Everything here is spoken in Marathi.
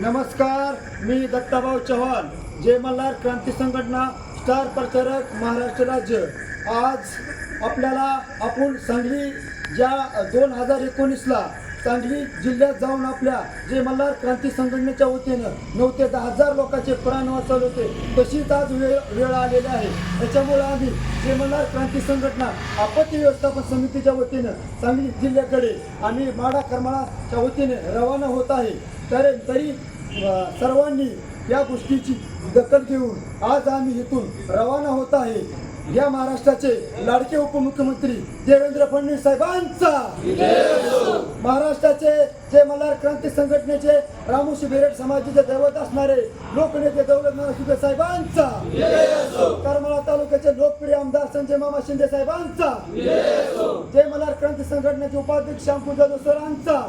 नमस्कार मी दत्ताभाऊ चव्हाण जे मल्हार क्रांती संघटना स्टार प्रचारक महाराष्ट्र राज्य. आज आपल्याला आपण सांगली ज्या दोन हजार एकोणीसला सांगली जिल्ह्यात जाऊन आपल्या जे मल्हार क्रांती संघटनेच्या वतीनं नऊ ते दहा हजार लोकांचे प्राण वाचवले होते तशीच आज वेळ वेळ आलेली आहे. त्याच्यामुळे आम्ही जे मल्हार क्रांती संघटना आपत्ती व्यवस्थापन समितीच्या वतीनं सांगली जिल्ह्याकडे आम्ही माडा करमाळाच्या वतीने रवाना होत आहे. तर तरी सर्वांनी या गोष्टीची दखल घेऊन आज आम्ही इथून रवाना होत आहे. या महाराष्ट्राचे लाडके उपमुख्यमंत्री देवेंद्र फडणवीस साहेबांचा. महाराष्ट्राचे जे मल्हार क्रांती संघटनेचे रामोशी बेरड समाजाचे दैवत असणारे लोकनेते दौलत नारायण साहेबांचा. करमाळा तालुक्याचे लोकप्रिय आमदार संजय मामा शिंदे साहेबांचा. जय मल्हार क्रांती संघटनेचे उपाध्यक्ष श्यामपूर जाधव सरांचा.